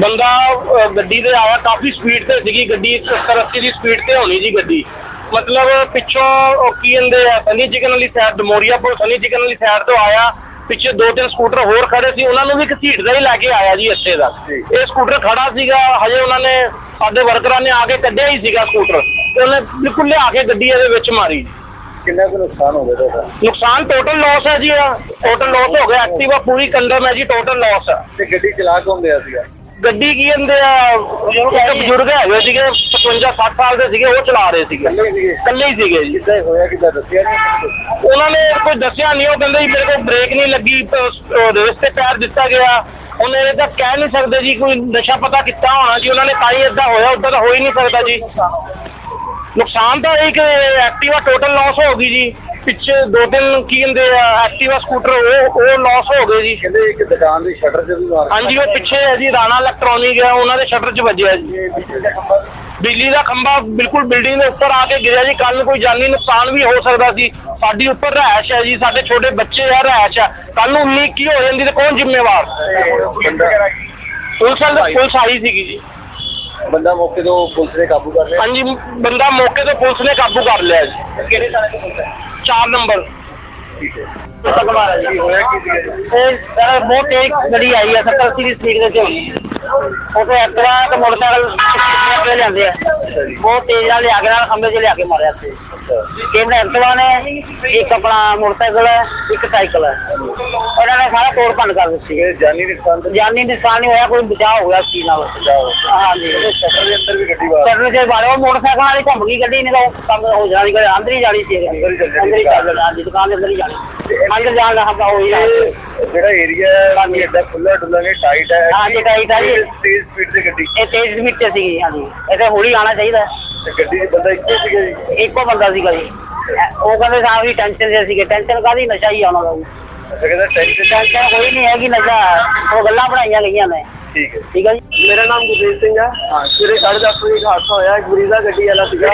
ਬੰਦਾ ਅਹ, ਗੱਡੀ ਤੇ ਆਇਆ ਕਾਫੀ ਸਪੀਡ ਤੇ ਸੀਗੀ ਗੱਡੀ 70 80 ਦੀ ਸਪੀਡ ਤੇ ਹੋਣੀ ਜੀ ਗੱਡੀ। ਮਤਲਬ ਪਿੱਛੋਂ ਉਹ ਕੀ ਕਹਿੰਦੇ ਆ ਸਨੀ ਚਿਕਨ ਵਾਲੀ ਸਾਈਡ ਡਮੋਰੀਆ ਪੁਲ ਸਨੀ ਚਿਕਨ ਵਾਲੀ ਸਾਈਡ ਤੋਂ ਆਇਆ। ਪਿੱਛੇ ਦੋ ਤਿੰਨ ਸਕੂਟਰ ਹੋਰ ਖੜੇ ਸੀ ਉਹਨਾਂ ਨੂੰ ਵੀ ਘਸੀਟਦਾ ਹੀ ਲੈ ਕੇ ਆਇਆ ਜੀ ਇੱਥੇ ਜੀ। ਇਹ ਸਕੂਟਰ ਖੜਾ ਸੀਗਾ ਹਜੇ ਉਹਨਾਂ ਨੇ ਸਾਡੇ ਵਰਕਰਾਂ ਨੇ ਆ ਕੇ ਕੱਢਿਆ ਹੀ ਸੀਗਾ ਸਕੂਟਰ ਤੇ ਉਹਨੇ ਬਿਲਕੁਲ ਲਿਆ ਕੇ ਗੱਡੀ ਇਹਦੇ ਵਿੱਚ ਮਾਰੀ। ਕਿੰਨਾ ਕੁ ਨੁਕਸਾਨ ਹੋ ਗਿਆ ਤੁਹਾਡਾ? ਨੁਕਸਾਨ ਟੋਟਲ ਲਾਸ ਹੈ ਜੀ ਟੋਟਲ ਲਾਸ ਹੋ ਗਿਆ ਐਕਟਿਵਾ ਪੂਰੀ ਕੰਡਮ ਹੈ ਜੀ ਟੋਟਲ ਲਾਸ ਹੈ ਤੇ ਗੱਡੀ ਚਲਾ ਕੌਣ ਰਿਹਾ ਸੀਗਾ। ਗੱਡੀ ਕੀ ਕਹਿੰਦੇ ਆ ਇੱਕ ਬਜ਼ੁਰਗ ਹੈਗੇ ਸੀਗੇ 55 60 ਸਾਲ ਦੇ ਸੀਗੇ ਉਹ ਚਲਾ ਰਹੇ ਸੀਗੇ। ਇਕੱਲੇ ਹੀ ਸੀਗੇ ਜੀ। ਕਿੱਦਾਂ ਹੋਇਆ ਕਿੱਦਾਂ ਦੱਸਿਆ ਨਹੀਂ? ਉਹਨਾਂ ਨੇ ਕੋਈ ਦੱਸਿਆ ਨਹੀਂ ਉਹ ਕਹਿੰਦੇ ਜੀ ਮੇਰੇ ਕੋਲ ਬ੍ਰੇਕ ਨਹੀਂ ਲੱਗੀ ਰੇਸ ਤੇ ਪੈਰ ਦਿੱਤਾ ਗਿਆ। ਉਹਨੇ ਇਹ ਤਾਂ ਕਹਿ ਨਹੀਂ ਸਕਦੇ ਜੀ ਕੋਈ ਨਸ਼ਾ ਪਤਾ ਕੀਤਾ ਹੋਣਾ ਜੀ ਉਹਨਾਂ ਨੇ ਤਾਂ ਹੀ ਇਦਾਂ ਹੋਇਆ ਉਦਾਂ ਤਾਂ ਹੋ ਹੀ ਨਹੀਂ ਸਕਦਾ ਜੀ। ਨੁਕਸਾਨ ਤਾਂ ਇਹ ਕਿ ਐਕਟਿਵਾ ਟੋਟਲ ਲਾਸ ਹੋ ਗਈ ਜੀ। ਪਿੱਛੇ ਦੋ ਤਿੰਨ ਕੀ ਕਹਿੰਦੇ ਆ ਐਕਟਿਵਾ ਸਕੂਟਰ ਉਹ ਉਹ ਲਾਸ ਹੋ ਗਏ ਜੀ। ਕਹਿੰਦੇ ਇੱਕ ਦੁਕਾਨ ਦੇ ਸ਼ਟਰ 'ਚ ਵੀ ਮਾਰ ਹਾਂਜੀ ਉਹ ਪਿੱਛੇ ਹੈ ਜੀ ਰਾਣਾ ਇਲੈਕਟ੍ਰੋਨਿਕ ਹੈ ਉਹਨਾਂ ਦੇ ਸ਼ਟਰ 'ਚ ਵੱਜਿਆ ਜੀ। ਬਿਜਲੀ ਦਾ ਖੰਭਾ ਬਿਲਕੁਲ ਬਿਲਡਿੰਗ ਦੇ ਉੱਪਰ ਆ ਕੇ ਗਿਰਿਆ ਜੀ। ਕੱਲ ਕੋਈ ਜਾਨੀ ਨੁਕਸਾਨ ਵੀ ਹੋ ਸਕਦਾ ਸੀ। ਸਾਡੀ ਉੱਪਰ ਰਹਿਸ਼ ਹੈ ਜੀ ਸਾਡੇ ਛੋਟੇ ਬੱਚੇ ਆ ਰਹਿਸ਼ ਆ। ਕੱਲ ਨੂੰ ਉਮੀਦ ਕੀ ਹੋ ਜਾਂਦੀ ਤੇ ਕੌਣ ਜ਼ਿੰਮੇਵਾਰ? ਪੁਲਿਸ ਵਾਲੇ- ਪੁਲਿਸ ਆਈ ਸੀਗੀ ਜੀ। ਬੰਦਾ ਮੌਕੇ ਤੋਂ ਪੁਲਿਸ ਨੇ ਕਾਬੂ ਕਰ ਲਿਆ? ਹਾਂਜੀ ਬੰਦਾ ਮੌਕੇ ਤੇ ਪੁਲਿਸ ਨੇ ਕਾਬੂ ਕਰ ਲਿਆ ਜੀ। ਕਿਹੜੇ ਥਾਣੇ ਤੋਂ ਪੁਲਿਸ ਹੈ 4 ਨੰਬਰ। ਠੀਕ ਹੈ। ਕੀ ਹੋਇਆ ਕੀ ਸੀਗਾ ਜੀ? ਇਹ ਸਰ ਬਹੁਤ ਤੇਜ਼ ਗੱਡੀ ਆਈ ਹੈ 70 80 ਦੀ ਸਪੀਡ ਦੇ ਤੇ ਹੋਣੀ ਉਹ ਤੇ ਐਕਟਿਵਾ ਤੇ ਮੋਟਰਸਾਈਕਲ ਤੇ ਜਾਂਦੇ ਆ। ਅੱਛਾ ਜੀ। ਬਹੁਤ ਤੇਜ਼ ਨਾਲ ਲਿਆ ਕੇ ਨਾਲ ਖੰਭੇ 'ਚ ਲਿਆ ਕੇ ਮਾਰਿਆ ਸੀ। ਅੱਛਾ। ਨੇ ਇੱਕ ਆਪਣਾ ਮੋਟਰਸਾਈਕਲ ਹੈ ਇੱਕ ਸਾਈਕਲ ਹੈ। ਉਹਨਾਂ ਨੇ ਸਾਰਾ ਤੋੜ ਭੰਨ ਕਰ ਦਿੱਤੀ। ਇਹ ਜਾਨੀ ਨੁਕਸਾਨ ਤਾਂ ਜਾਨੀ ਨੁਕਸਾਨ ਨਹੀਂ ਹੋਇਆ ਕੋਈ ਬਚਾਅ ਹੋ ਗਿਆ ਚੀਜ਼ ਨਾਲ। ਹਾਂਜੀ। ਸ਼ਟਰ ਦੇ ਅੰਦਰ ਵੀ ਗੱਡੀ ਬਾਹਰ ਕਰਨ ਦੇ ਬਾਰੇ ਉਹ ਮੋਟਰਸਾਈਕਲ ਵਾਲੀ ਘੁੰਮ ਗਈ ਗੱਡੀ ਨਹੀਂ ਤਾਂ ਉਹ ਕੰਮ ਹੋ ਜਾਣੀ ਕੋਈ ਅੰਦਰ ਹੀ ਜਾਣੀ ਸੀ। ਅੰਦਰ ਹੀ ਚੱਲ ਜਾਣੀ ਦੁਕਾਨ ਦੇ ਅੰਦਰ ਹੀ ਜਾਣੀ। ਅੰਦਰ ਜਾਣ ਦਾ ਹੱਥਾ ਹੋ ਹੀ ਜਾਣਾ ਇਹ ਜਿਹੜਾ ਏਰੀਆ ਹੈ। ਐਡਾ ਖੁੱਲਾ ਡੁੱਲਾ ਨਹੀਂ ਟਾਈਟ ਹੈ। ਹਾਂਜੀ, tight ਹੈ ਜੀ। ਤੇਜ਼ ਸਪੀਡ ਤੇ ਗੱਡੀ। ਇਹ ਤੇਜ਼ ਸਪੀਡ ਤੇ ਸੀਗੀ ਹਾਂਜੀ। ਇੱਥੇ ਹੌਲੀ ਆਉਣਾ ਚਾਹੀਦਾ। ਗੱਡੀ ਬੰਦਾ ਇੱਕੋ ਸੀਗਾ ਜੀ? ਇੱਕੋ ਬੰਦਾ ਸੀਗਾ ਜੀ। ਉਹ ਕਹਿੰਦੇ ਸਾਹ ਵੀ ਟੈਨਸ਼ਨ ਦੇ ਸੀਗੇ। ਟੈਨਸ਼ਨ ਕਾਦੀ ਨਸ਼ਾ ਹੀ ਆਉਣਾ ਦਾ ਜੀ। ਅੱਛਾ ਕਹਿੰਦਾ ਟੈਂਸ਼ਨ ਟੈਨਸ਼ਨ ਕੋਈ ਨਹੀਂ ਹੈਗੀ ਨਸ਼ਾ ਉਹ ਗੱਲਾਂ ਬਣਾਈਆਂ ਗਈਆਂ ਨੇ। ਠੀਕ ਹੈ। ਠੀਕ ਹੈ ਜੀ? ਮੇਰਾ ਨਾਮ ਗੁਰਦੀਪ ਸਿੰਘ ਹੈ। ਸਵੇਰੇ 10:30 ਵਜੇ ਹਾਦਸਾ ਹੋਇਆ ਇੱਕ ਬਰੀਜ਼ਾ ਗੱਡੀ ਵਾਲਾ ਸੀਗਾ।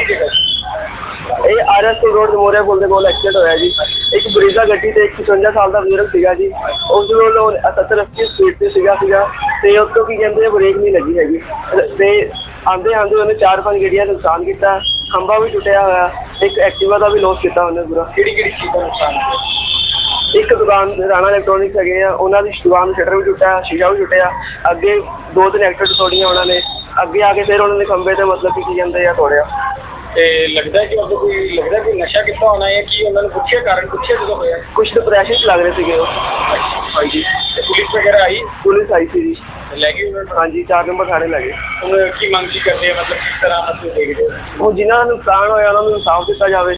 ਇਹ ਆਰਐਸ ਰੋਡ ਮੋਰਿਆ ਪੁਲ ਦੇ ਕੋਲ ਐਕਸੀਡੈਂਟ ਹੋਇਆ ਜੀ। ਇੱਕ ਬਰੀਜ਼ਾ ਗੱਡੀ ਤੇ ਇੱਕ 55 ਸਾਲ ਦਾ ਬਜ਼ੁਰਗ ਸੀਗਾ ਜੀ। ਉਸ ਨੂੰ 70 80 ਸਪੀਡ ਤੇ ਸੀਗਾ ਸੀਗਾ। ਤੇ ਉਸ ਤੋਂ ਕੀ ਕਹਿੰਦੇ ਬ੍ਰੇਕ ਨਹੀਂ ਲੱਗੀ ਹੈਗੀ। ਤੇ ਆਂਦੇ ਆਂਦੇ ਉਹਨੇ ਚਾਰ ਪੰਜ ਗੱਡੀਆਂ ਦਾ ਨੁਕਸਾਨ ਕੀਤਾ। ਖੰਭਾ ਵੀ ਟੁੱਟਿਆ ਹੋਇਆ। ਇੱਕ ਐਕਟਿਵਾ ਦਾ ਵੀ ਲੋਸ ਕੀਤਾ ਉਹਨੇ ਪੂਰਾ। ਕਿਹੜੀ ਕਿਹੜੀ ਚੀਜ਼ ਨੁਕਸਾਨ ਇੱਕ ਦੁਕਾਨ ਰਾਣਾ ਇਲੈਕਟ੍ਰੋਨਿਕਸ ਹੈਗੇ ਆ ਉਹਨਾਂ ਦੀ ਦੁਕਾਨ ਦਾ ਸ਼ਟਰ ਵੀ ਟੁੱਟਿਆ ਸ਼ੀਸ਼ਾ ਵੀ ਟੁੱਟਿਆ ਅੱਗੇ ਦੋ ਤਿੰਨ ਐਕਟਰ ਤੋੜੀਆਂ ਉਹਨਾਂ ਨੇ ਅੱਗੇ ਆ ਕੇ ਫਿਰ ਉਹਨਾਂ ਨੇ ਖੰਭੇ ਤੇ ਮਤਲਬ ਕਿ ਕੀ ਜਾਂਦੇ ਆ ਤੋੜਿਆ। ਤੇ ਲੱਗਦਾ ਕਿ ਉਹ ਕੋਈ ਲੱਗਦਾ ਕਿ ਨਸ਼ਾ ਕੀਤਾ ਹੋਣਾ ਹੈ ਕਿ ਉਹਨਾਂ ਨੂੰ ਪੁੱਛਿਆ ਕਾਰਨ ਪੁੱਛਿਆ ਜਦੋਂ ਹੋਇਆ? ਕੁਝ ਡਿਪਰੈਸ਼ਨ ਚ ਲੱਗ ਰਹੇ ਸੀਗੇ ਉਹ। ਹਾਂਜੀ। ਤੇ ਪੁਲਿਸ ਵਗੈਰਾ ਆਈ? ਪੁਲਿਸ ਆਈ ਸੀ ਜੀ। ਲੈ ਗਈ ਉਹਨਾਂ ਨੂੰ? ਹਾਂਜੀ ਚਾਰ ਨੰਬਰ ਥਾਣੇ ਲੱਗੇ ਹੁਣ ਕੀ ਮੰਗ ਕੀ ਕਰਦੇ ਆ? ਮਤਲਬ ਕਿਸ ਤਰ੍ਹਾਂ ਅਸੀਂ ਦੇਖਦੇ ਹਾਂ? ਉਹ ਜਿਨ੍ਹਾਂ ਨੂੰ ਨੁਕਸਾਨ ਹੋਇਆ ਉਹਨਾਂ ਨੂੰ ਇਨਸਾਫ ਦਿੱਤਾ ਜਾਵੇ।